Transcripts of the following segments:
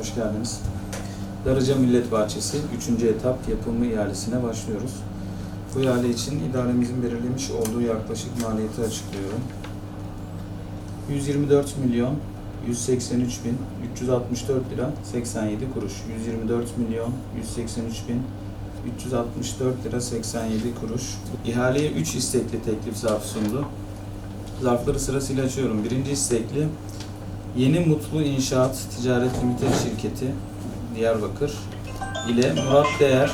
hoş geldiniz. Darıca Millet Bahçesi 3. etap yapımı ihalesine başlıyoruz. Bu ihale için idaremizin belirlemiş olduğu yaklaşık maliyeti açıklıyorum. 124 milyon 183 bin 364 lira 87 kuruş. 124 milyon 183 bin 364 lira 87 kuruş. İhaleye 3 istekli teklif zarfı sundu. Zarfları sırasıyla açıyorum. Birinci istekli Yeni Mutlu İnşaat Ticaret Limited Şirketi Diyarbakır ile Murat Değer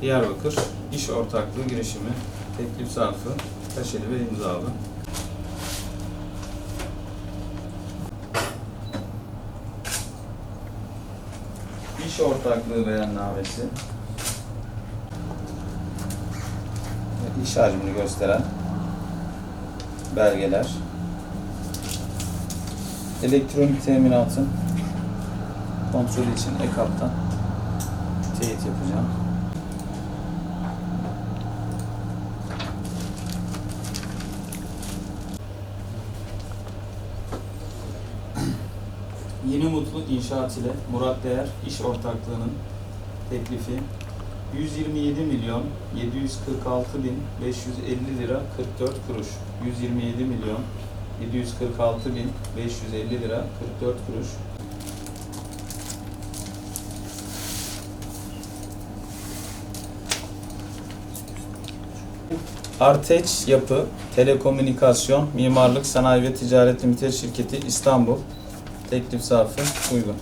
Diyarbakır İş Ortaklığı girişimi teklif zarfı taşeli ve imzalı. İş ortaklığı beyannamesi iş hacmini gösteren belgeler elektronik teminatın kontrolü için EKAP'tan teyit yapacağım. Yeni Mutlu İnşaat ile Murat Değer İş Ortaklığı'nın teklifi 127 milyon 746 bin 550 lira 44 kuruş. 127 milyon 746 bin 550 lira 44 kuruş. Arteç Yapı, Telekomünikasyon, Mimarlık, Sanayi ve Ticaret Limited Şirketi İstanbul teklif zarfı uygun.